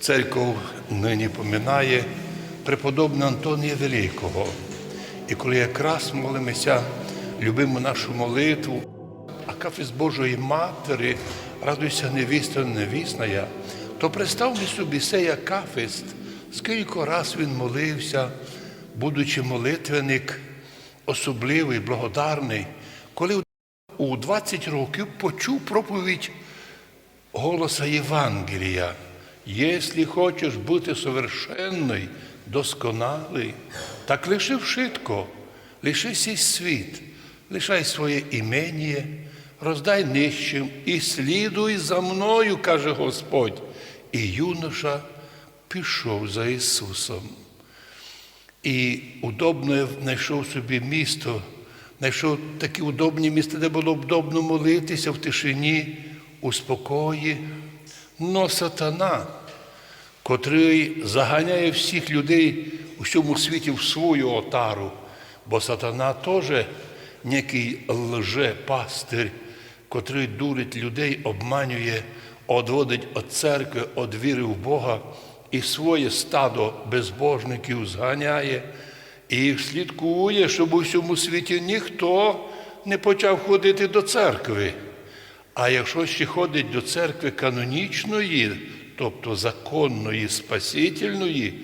Церков нині поминає преподобного Антонія Великого. І коли якраз молимося, любимо нашу молитву, а кафест Божої Матері, радуйся невіста невісная, то представте собі сей кафест, скільки раз він молився, будучи молитвенник, особливий, благодарний, коли у 20 років почув проповідь голоса Євангелія. Якщо хочеш бути совершенний, досконалий, так лиши вшитко, лиши сій світ, лишай своє імення, роздай нижчим і слідуй за мною, каже Господь. І юноша пішов за Ісусом. І удобно знайшов собі місто, знайшов таке удобне місце, де було удобно молитися в тишині, у спокої. Но сатана, котрий заганяє всіх людей у всьому світі в свою отару, бо сатана теж некий лже-пастир, котрий дурить людей, обманює, одводить від церкви, від віри в Бога і своє стадо безбожників зганяє і слідкує, щоб у всьому світі ніхто не почав ходити до церкви. А якщо ще ходить до церкви канонічної, тобто законної, спасительної,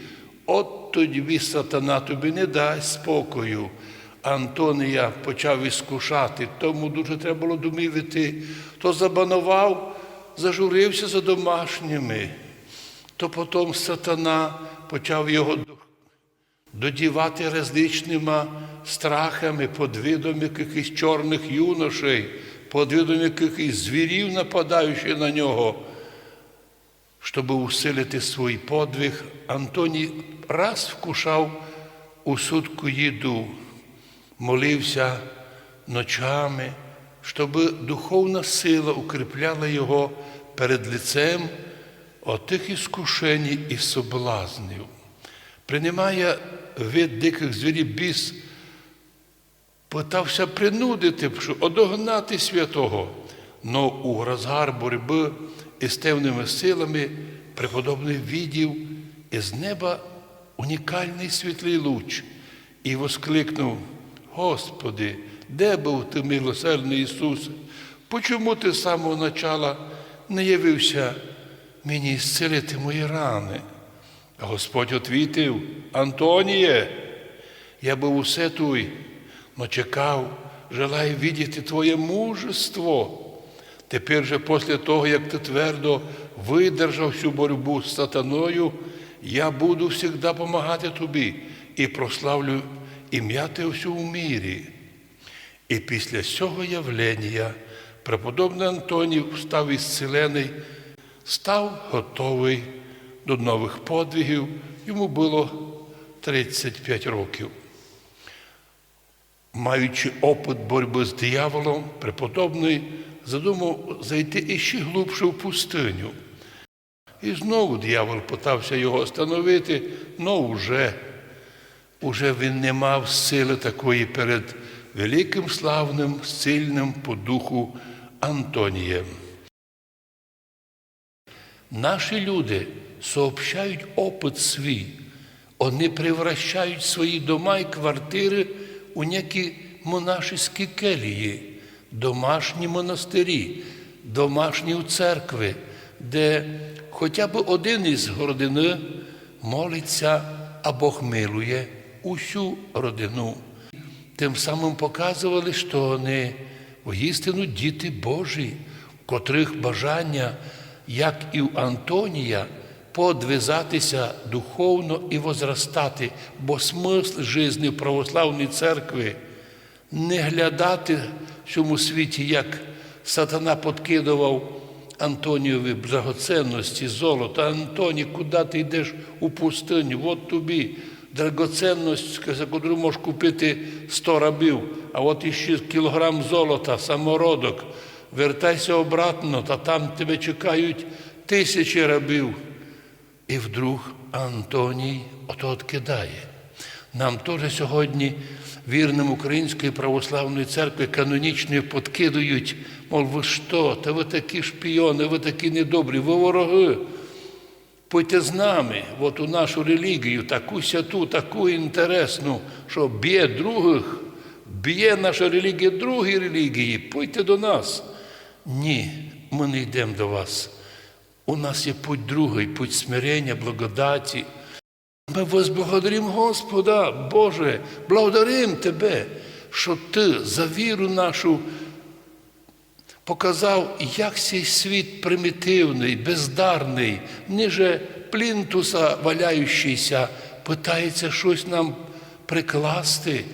от тоді сатана тобі не дасть спокою. Антонія почав іскушати, тому дуже треба було домівити, то забанував, зажурився за домашніми, то потім сатана почав його додівати различними страхами, під видом якихось чорних юношей, під видом якихось звірів, нападаючи на нього. Щоб усилити свій подвиг, Антоній раз вкушав у сутку їду, молився ночами, щоб духовна сила укріпляла його перед лицем отих іскушень і соблазнів. Приймає вид диких звірів біс, питався принудити, одогнати святого, но у розгар боротьби із темними силами преподобний відів із неба унікальний світлий луч і воскликнув: Господи, де був ти, милосердний Ісус? Почому ти з самого начала не явився мені зцілити мої рани? Господь отвітив, Антоніє, я був усе туй, но чекав, желаю видіти Твоє мужество. Тепер же, після того, як ти твердо видержав всю боротьбу з сатаною, я буду завжди допомагати тобі і прославлю ім'я Те всю в мірі. І після цього явлення преподобний Антоній став ісцелений, став готовий до нових подвигів. Йому було 35 років. Маючи опит боротьби з дияволом, преподобний задумав зайти іще глибше в пустиню. І знову диявол питався його остановити, але вже, вже він не мав сили такої перед великим славним, сильним по духу Антонієм. Наші люди сообщають опит свій, вони превращають свої дома і квартири у некі монашеські келії, домашні монастирі, домашні церкви, де хоча б один із родини молиться, а Бог милує усю родину. Тим самим показували, що вони воістину діти Божі, котрих бажання, як і у Антонія, подвизатися духовно і возростати, бо смисл житті православної церкви не глядати в цьому світі, як сатана подкидував Антоніові драгоценності, золото. Антоній, куди ти йдеш у пустиню? От тобі драгоценність, за яку можеш купити 100 рабів, а от іще кілограм золота, самородок. Вертайся обратно, та там тебе чекають тисячі рабів. І вдруг Антоній ото відкидає. Нам теж сьогодні вірним Української православної церкви канонічної подкидують, мов ви що, та ви такі шпіони, ви такі недобрі, ви вороги. Пойте з нами, от у нашу релігію, таку святу, таку інтересну, що б'є других, б'є наша релігія другі релігії, пойте до нас. Ні, ми не йдемо до вас. У нас є путь другий, путь смирення, благодаті. Ми возблагодаримо Господа, Боже, благодаримо Тебе, що Ти за віру нашу показав, як цей світ примітивний, бездарний, ниже плінтуса валяючийся, питається щось нам прикласти.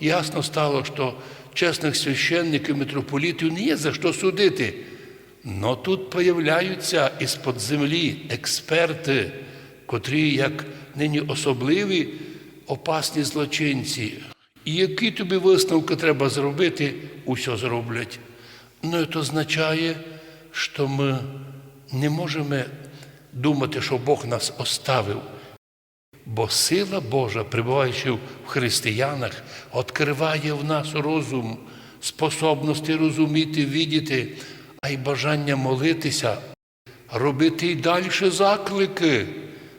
Ясно стало, що чесних священників, митрополітів не є за що судити. Но тут появляються із-под землі експерти, котрі, як нині особливі, опасні злочинці. І які тобі висновки треба зробити, усе зроблять. Ну, це означає, що ми не можемо думати, що Бог нас оставив. Бо сила Божа, перебуваючи в християнах, відкриває в нас розум, способності розуміти, видіти, а й бажання молитися, робити й далі заклики,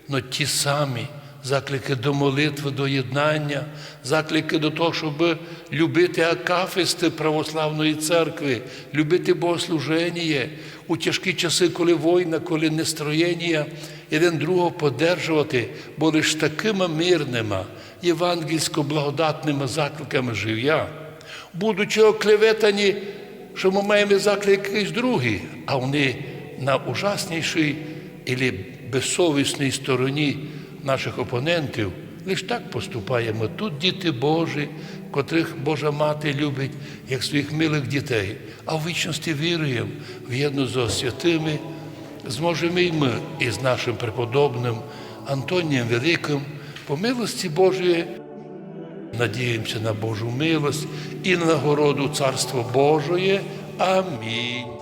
но ті самі заклики до молитви, до єднання, заклики до того, щоб любити акафисти православної церкви, любити богослуження у тяжкі часи, коли війна, коли нестроєння, один другого подержувати, бо лиш такими мирними, євангельсько-благодатними закликами жив будучи оклеветані, що ми маємо заклик якийсь другий, а вони на ужаснішій і безсовісній стороні наших опонентів. Лиш так поступаємо. Тут діти Божі, котрих Божа мати любить, як своїх милих дітей, а в вічності віруємо в єдну з святими, зможемо і ми із нашим преподобним Антонієм Великим, по милості Божої, надіємося на Божу милость і на нагороду Царства Божої. Амінь.